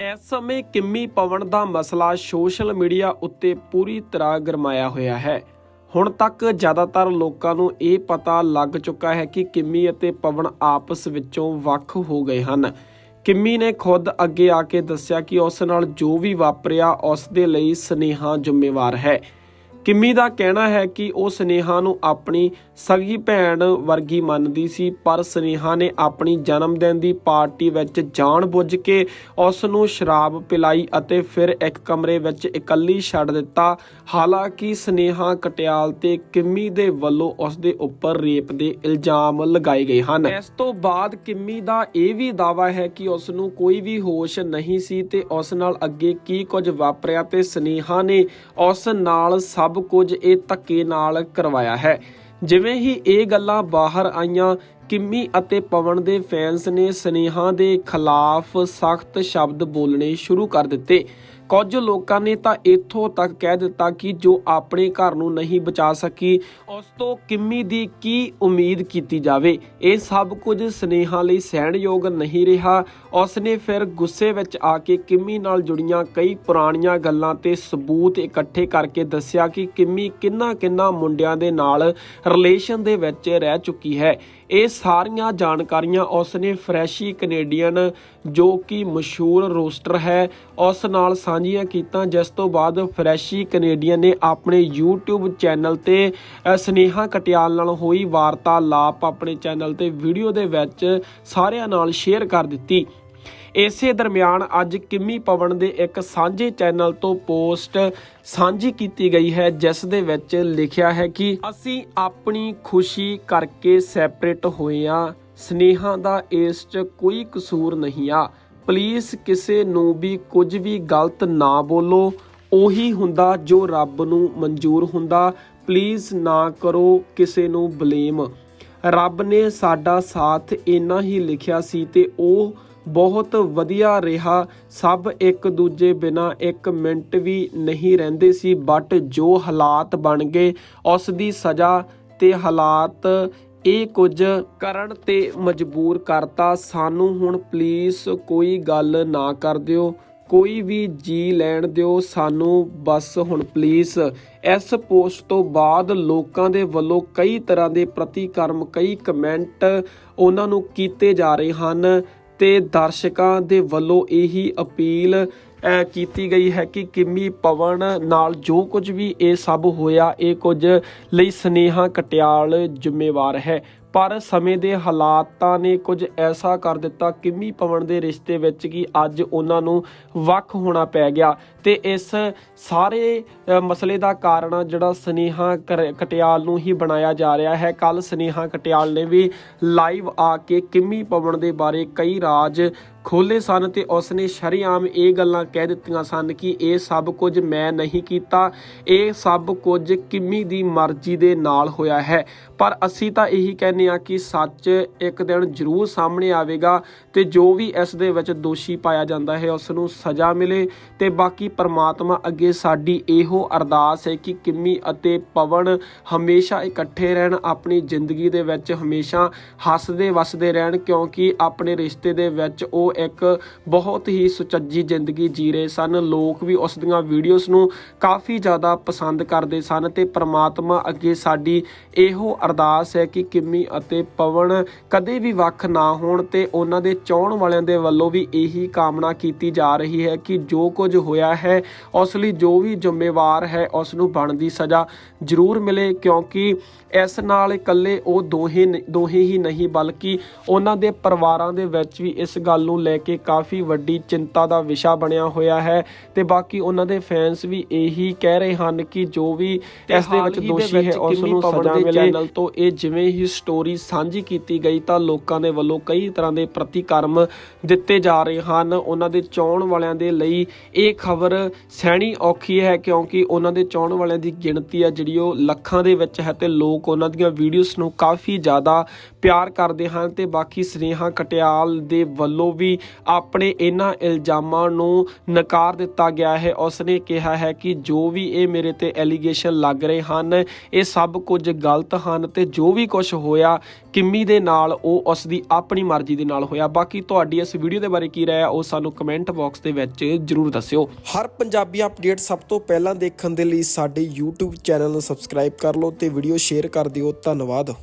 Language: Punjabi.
ਇਸ ਸਮੇਂ ਕਿੰਮੀ ਪਵਨ ਦਾ ਮਸਲਾ ਸੋਸ਼ਲ ਮੀਡੀਆ ਉੱਤੇ ਪੂਰੀ ਤਰ੍ਹਾਂ ਗਰਮਾਇਆ ਹੋਇਆ ਹੈ। ਹੁਣ ਤੱਕ ਜ਼ਿਆਦਾਤਰ ਲੋਕਾਂ ਨੂੰ ਇਹ ਪਤਾ ਲੱਗ ਚੁੱਕਾ ਹੈ ਕਿ ਕਿੰਮੀ ਅਤੇ ਪਵਨ ਆਪਸ ਵਿੱਚੋਂ ਵੱਖ ਹੋ ਗਏ ਹਨ। ਕਿੰਮੀ ਨੇ ਖੁਦ ਅੱਗੇ ਆ ਕੇ ਦੱਸਿਆ ਕਿ ਉਸ ਨਾਲ ਜੋ ਵੀ ਵਾਪਰਿਆ, ਉਸ ਦੇ ਲਈ ਸਨੇਹਾ ਜ਼ਿੰਮੇਵਾਰ ਹੈ। ਕਿੰਮੀ ਦਾ ਕਹਿਣਾ ਹੈ ਕਿ ਉਹ ਸਨੇਹਾ ਨੂੰ ਆਪਣੀ ਸਗੀ ਭੈਣ ਵਰਗੀ ਮੰਨਦੀ ਸੀ, ਪਰ ਸਨੇਹਾ ਨੇ ਆਪਣੀ ਜਨਮ ਦਿਨ ਦੀ ਪਾਰਟੀ ਵਿੱਚ ਜਾਣਬੁੱਝ ਕੇ ਉਸ ਨੂੰ ਸ਼ਰਾਬ ਪਿਲਾਈ ਅਤੇ ਫਿਰ ਇੱਕ ਕਮਰੇ ਵਿੱਚ ਇਕੱਲੀ ਛੱਡ ਦਿੱਤਾ। ਹਾਲਾਂਕਿ ਸਨੇਹਾ ਕਟਿਆਲ ਤੇ ਕਿੰਮੀ ਦੇ ਵੱਲੋਂ ਉਸ ਦੇ ਉੱਪਰ ਰੇਪ ਦੇ ਇਲਜ਼ਾਮ ਲਗਾਏ ਗਏ ਹਨ। ਇਸ ਤੋਂ ਬਾਅਦ ਕਿੰਮੀ ਦਾ ਇਹ ਵੀ ਦਾਵਾ ਹੈ ਕਿ ਉਸ ਨੂੰ ਕੋਈ ਵੀ ਹੋਸ਼ ਨਹੀਂ ਸੀ ਤੇ ਉਸ ਨਾਲ ਅੱਗੇ ਕੀ ਕੁਝ ਵਾਪਰਿਆ ਤੇ ਸਨੇਹਾ ਨੇ ਉਸ ਨਾਲ ਸਭ ਸਭ ਕੁਝ ਇਹ ਧੱਕੇ ਨਾਲ ਕਰਵਾਇਆ ਹੈ। ਜਿਵੇਂ ਹੀ ਇਹ ਗੱਲਾਂ ਬਾਹਰ ਆਈਆਂ, ਕਿੰਮੀ ਅਤੇ ਪਵਨ ਦੇ ਫੈਨਸ ਨੇ ਸਨੇਹਾ ਦੇ ਖਿਲਾਫ ਸਖਤ ਸ਼ਬਦ ਬੋਲਣੇ ਸ਼ੁਰੂ ਕਰ ਦਿੱਤੇ। ਕੁਝ ਲੋਕਾਂ ਨੇ ਤਾਂ ਇੱਥੋਂ ਤੱਕ ਕਹਿ ਦਿੱਤਾ ਕਿ ਜੋ ਆਪਣੇ ਘਰ ਨੂੰ ਨਹੀਂ ਬਚਾ ਸਕੀ, ਉਸ ਤੋਂ ਕਿੰਮੀ ਦੀ ਕੀ ਉਮੀਦ ਕੀਤੀ ਜਾਵੇ? ਇਹ ਸਭ ਕੁਝ ਸਨੇਹਾ ਲਈ ਸਹਿਣਯੋਗ ਨਹੀਂ ਰਿਹਾ। ਉਸ ਨੇ ਫਿਰ ਗੁੱਸੇ ਵਿੱਚ ਆ ਕੇ ਕਿੰਮੀ ਨਾਲ ਜੁੜੀਆਂ ਕਈ ਪੁਰਾਣੀਆਂ ਗੱਲਾਂ ਤੇ ਸਬੂਤ ਇਕੱਠੇ ਕਰਕੇ ਦੱਸਿਆ ਕਿ ਕਿੰਮੀ ਕਿੰਨਾ ਕਿੰਨਾ ਮੁੰਡਿਆਂ ਦੇ ਨਾਲ ਰਿਲੇਸ਼ਨ ਦੇ ਵਿੱਚ ਰਹਿ ਚੁੱਕੀ ਹੈ। ਇਹ ਸਾਰੀਆਂ ਜਾਣਕਾਰੀਆਂ ਉਸ ਨੇ ਫਰੈਸ਼ੀ ਕੈਨੇਡੀਅਨ ਜੋ ਕਿ ਮਸ਼ਹੂਰ ਰੋਸਟਰ ਹੈ, ਉਸ ਨਾਲ ਸਾਂਝੀਆਂ ਕੀਤਾਂ, ਜਿਸ ਤੋਂ ਬਾਅਦ ਫਰੈਸ਼ੀ ਕੈਨੇਡੀਅਨ ਨੇ ਆਪਣੇ YouTube ਚੈਨਲ ਤੇ ਸਨੇਹਾ ਕਟਿਆਲ ਨਾਲ ਹੋਈ ਵਾਰਤਾਲਾਪ ਆਪਣੇ ਚੈਨਲ ਤੇ ਵੀਡੀਓ ਦੇ ਵਿੱਚ ਸਾਰਿਆਂ ਨਾਲ ਸ਼ੇਅਰ ਕਰ ਦਿੱਤੀ। ਇਸੇ ਦਰਮਿਆਨ ਅੱਜ ਕਿੰਮੀ ਪਵਨ ਦੇ ਇੱਕ ਸਾਂਝੇ ਚੈਨਲ ਤੋਂ ਪੋਸਟ ਸਾਂਝੀ ਕੀਤੀ ਗਈ ਹੈ, ਜਿਸ ਦੇ ਵਿੱਚ ਲਿਖਿਆ ਹੈ ਕਿ ਅਸੀਂ ਆਪਣੀ ਖੁਸ਼ੀ ਕਰਕੇ ਸੈਪਰੇਟ ਹੋਏ ਆ, ਸਨੇਹਾ ਦਾ ਇਸ 'ਚ ਕੋਈ ਕਸੂਰ ਨਹੀਂ ਆ। ਪਲੀਜ਼ ਕਿਸੇ ਨੂੰ ਵੀ ਕੁਝ ਵੀ ਗਲਤ ਨਾ ਬੋਲੋ। ਉਹੀ ਹੁੰਦਾ ਜੋ ਰੱਬ ਨੂੰ ਮਨਜ਼ੂਰ ਹੁੰਦਾ। ਪਲੀਜ਼ ਨਾ ਕਰੋ ਕਿਸੇ ਨੂੰ ਬਲੇਮ। ਰੱਬ ਨੇ ਸਾਡਾ ਸਾਥ ਇੰਨਾ ਹੀ ਲਿਖਿਆ ਸੀ ਤੇ ਉਹ ਬਹੁਤ ਵਧੀਆ ਰਿਹਾ। ਸਭ ਇੱਕ ਦੂਜੇ ਬਿਨਾ ਇੱਕ ਮਿੰਟ ਵੀ ਨਹੀਂ ਰਹਿੰਦੇ ਸੀ ਬਟ ਜੋ ਹਾਲਾਤ ਬਣ ਗਏ ਉਸ ਦੀ ਸਜ਼ਾ ਤੇ ਹਾਲਾਤ ਇਹ ਕੁਝ ਕਰਨ ਤੇ ਮਜਬੂਰ ਕਰਤਾ। ਸਾਨੂੰ ਹੁਣ ਪਲੀਜ਼ ਕੋਈ ਗੱਲ ਨਾ ਕਰ ਦਿਓ, ਕੋਈ ਵੀ ਜੀ ਲੈਣ ਦਿਓ। ਸਾਨੂੰ ਬਸ ਹੁਣ ਪਲੀਜ਼ ਇਸ ਪੋਸਟ ਤੋਂ ਬਾਅਦ ਲੋਕਾਂ ਦੇ ਵੱਲੋਂ ਕਈ ਤਰ੍ਹਾਂ ਦੇ ਪ੍ਰਤੀਕਰਮ, ਕਈ ਕਮੈਂਟ ਉਹਨਾਂ ਨੂੰ ਕੀਤੇ ਜਾ ਰਹੇ ਹਨ ਤੇ ਦਰਸ਼ਕਾਂ ਦੇ ਵੱਲੋਂ ਇਹੀ ਅਪੀਲ ਕੀਤੀ ਗਈ ਹੈ ਕਿ ਕਿੰਮੀ ਪਵਨ ਨਾਲ ਜੋ ਕੁਝ ਵੀ ਇਹ ਸਭ ਹੋਇਆ, ਇਹ ਕੁਝ ਲਈ ਸਨੇਹਾ ਕਟਿਆਲ ਜ਼ਿੰਮੇਵਾਰ ਹੈ। ਪਰ ਸਮੇਂ ਦੇ ਹਾਲਾਤਾਂ ਨੇ ਕੁਝ ਐਸਾ ਕਰ ਦਿੱਤਾ ਕਿੰਮੀ ਪਵਨ ਦੇ ਰਿਸ਼ਤੇ ਵਿੱਚ ਕਿ ਅੱਜ ਉਹਨਾਂ ਨੂੰ ਵੱਖ ਹੋਣਾ ਪੈ ਗਿਆ ਤੇ ਇਸ ਸਾਰੇ ਮਸਲੇ ਦਾ ਕਾਰਨ ਜਿਹੜਾ ਸਨੇਹਾ ਕਟਿਆਲ ਨੂੰ ਹੀ ਬਣਾਇਆ ਜਾ ਰਿਹਾ ਹੈ। ਕੱਲ ਸਨੇਹਾ ਕਟਿਆਲ ਨੇ ਵੀ ਲਾਈਵ ਆ ਕੇ ਕਿੰਮੀ ਪਵਨ ਦੇ ਬਾਰੇ ਕਈ ਰਾਜ ਖੋਲੇ ਸਨ ਤੇ ਉਸਨੇ ਸ਼ਰੇਆਮ ਇਹ ਗੱਲਾਂ ਕਹਿ ਦਿੱਤੀਆਂ ਸਨ ਕਿ ਇਹ ਸਭ ਕੁਝ ਮੈਂ ਨਹੀਂ ਕੀਤਾ, ਇਹ ਸਭ ਕੁਝ ਕਿੰਮੀ ਦੀ ਮਰਜ਼ੀ ਦੇ ਨਾਲ ਹੋਇਆ ਹੈ। ਪਰ ਅਸੀਂ ਤਾਂ ਇਹੀ ਕਹਿੰਦੇ ਆ ਕਿ ਸੱਚ ਇੱਕ ਦਿਨ ਜ਼ਰੂਰ ਸਾਹਮਣੇ ਆਵੇਗਾ ਤੇ ਜੋ ਵੀ ਇਸ ਦੇ ਵਿੱਚ ਦੋਸ਼ੀ ਪਾਇਆ ਜਾਂਦਾ ਹੈ, ਉਸ ਨੂੰ ਸਜ਼ਾ ਮਿਲੇ ਤੇ ਬਾਕੀ ਪਰਮਾਤਮਾ ਅੱਗੇ ਸਾਡੀ ਇਹੋ ਅਰਦਾਸ ਹੈ ਕਿ ਕਿੰਮੀ ਅਤੇ ਪਵਨ ਹਮੇਸ਼ਾ ਇਕੱਠੇ ਰਹਿਣ, ਆਪਣੀ ਜ਼ਿੰਦਗੀ ਦੇ ਵਿੱਚ ਹਮੇਸ਼ਾ ਹੱਸਦੇ ਵਸਦੇ ਰਹਿਣ, ਕਿਉਂਕਿ ਆਪਣੇ ਰਿਸ਼ਤੇ ਦੇ ਵਿੱਚ ਉਹ ਇੱਕ ਬਹੁਤ ਹੀ ਸੁਚੱਜੀ ਜ਼ਿੰਦਗੀ ਜੀ ਰਹੇ ਸਨ। ਲੋਕ ਵੀ ਉਸ ਦੀਆਂ ਵੀਡੀਓਜ਼ ਨੂੰ ਕਾਫੀ ਜ਼ਿਆਦਾ ਪਸੰਦ ਕਰਦੇ ਸਨ ਤੇ ਪਰਮਾਤਮਾ ਅੱਗੇ ਸਾਡੀ ਇਹੋ ਅਰਦਾਸ ਹੈ ਕਿ ਕਿੰਮੀ ਅਤੇ ਪਵਨ ਕਦੇ ਵੀ ਵੱਖ ਨਾ ਹੋਣ ਤੇ ਉਹਨਾਂ ਦੇ ਚਾਹਣ ਵਾਲਿਆਂ ਦੇ ਵੱਲੋਂ ਵੀ ਇਹੀ ਕਾਮਨਾ ਕੀਤੀ ਜਾ ਰਹੀ ਹੈ ਕਿ ਜੋ ਕੁਝ ਹੋਇਆ ਹੈ ਉਸ ਲਈ ਜੋ ਵੀ ਜ਼ਿੰਮੇਵਾਰ ਹੈ ਉਸ ਨੂੰ ਬਣਦੀ ਸਜ਼ਾ ਜ਼ਰੂਰ ਮਿਲੇ ਕਿਉਂਕਿ ਇਸ ਨਾਲ ਇਕੱਲੇ ਉਹ ਦੋਹੇ ਦੋਹੇ ਹੀ ਨਹੀਂ ਬਲਕਿ ਉਹਨਾਂ ਦੇ ਪਰਿਵਾਰਾਂ ਦੇ ਵਿੱਚ ਵੀ ਇਸ ਗੱਲ ਨੂੰ ਲੈ ਕੇ ਕਾਫੀ ਵੱਡੀ ਚਿੰਤਾ ਦਾ ਵਿਸ਼ਾ ਬਣਿਆ ਹੋਇਆ ਹੈ ਤੇ ਬਾਕੀ ਉਹਨਾਂ ਦੇ ਫੈਨਸ ਵੀ ਇਹੀ ਕਹਿ ਰਹੇ ਹਨ ਕਿ ਜੋ ਵੀ ਇਸ ਦੇ ਵਿੱਚ ਦੋਸ਼ੀ ਹੈ ਉਸ ਨੂੰ ਸਜ਼ਾ ਮਿਲੇ ਚੈਨਲ ਤੋਂ ਇਹ ਜਿਵੇਂ ਹੀ ਸਟੋਰੀ ਸਾਂਝੀ ਕੀਤੀ ਗਈ ਤਾਂ ਲੋਕਾਂ ਦੇ ਵੱਲੋਂ ਕਈ ਤਰ੍ਹਾਂ ਦੇ ਪ੍ਰਤੀਕਰਮ ਦਿੱਤੇ ਜਾ ਰਹੇ ਹਨ। ਉਹਨਾਂ ਦੇ ਚਾਹਣ ਵਾਲਿਆਂ ਦੇ ਲਈ ਇਹ ਖਬਰ ਸਹਿਣੀ ਔਖੀ ਹੈ ਕਿਉਂਕਿ ਉਹਨਾਂ ਦੇ ਚਾਹਣ ਵਾਲਿਆਂ ਦੀ ਗਿਣਤੀ ਹੈ ਜਿਹੜੀ ਉਹ ਲੱਖਾਂ ਦੇ ਵਿੱਚ ਹੈ ਤੇ ਲੋਕ ਉਹਨਾਂ ਦੀਆਂ ਵੀਡੀਓਜ਼ ਨੂੰ ਕਾਫੀ ਜ਼ਿਆਦਾ ਪਿਆਰ ਕਰਦੇ ਹਨ ਤੇ ਬਾਕੀ ਸਨੇਹਾ ਕਟਿਆਲ ਦੇ ਵੱਲੋਂ ਵੀ ਆਪਣੇ ਇਹਨਾਂ ਇਲਜ਼ਾਮਾਂ ਨੂੰ ਨਕਾਰ ਦਿੱਤਾ ਗਿਆ ਹੈ। ਉਸਨੇ ਕਿਹਾ ਹੈ ਕਿ ਜੋ ਵੀ ਇਹ ਮੇਰੇ ਤੇ ਐਲੀਗੇਸ਼ਨ ਲੱਗ ਰਹੇ ਹਨ, ਇਹ ਸਭ ਕੁਝ ਗਲਤ ਹਨ ਤੇ ਜੋ ਵੀ ਕੁਝ ਹੋਇਆ, ਕਿੰਮੀ ਦੇ ਨਾਲ ਉਹ ਉਸ ਦੀ ਆਪਣੀ ਮਰਜ਼ੀ ਦੇ ਨਾਲ ਹੋਇਆ। ਬਾਕੀ ਤੁਹਾਡੀ ਇਸ ਵੀਡੀਓ ਦੇ ਬਾਰੇ ਕੀ ਰਾਏ ਉਹ ਸਾਨੂੰ ਕਮੈਂਟ ਬਾਕਸ ਦੇ ਵਿੱਚ ਜਰੂਰ ਦੱਸਿਓ। ਹਰ ਪੰਜਾਬੀ ਅਪਡੇਟ ਸਭ ਤੋਂ ਪਹਿਲਾਂ ਦੇਖਣ ਦੇ ਲਈ ਸਾਡੇ YouTube ਚੈਨਲ ਨੂੰ ਸਬਸਕ੍ਰਾਈਬ ਕਰ ਲਓ ਤੇ ਵੀਡੀਓ ਸ਼ੇਅਰ ਕਰ ਦਿਓ। ਧੰਨਵਾਦ।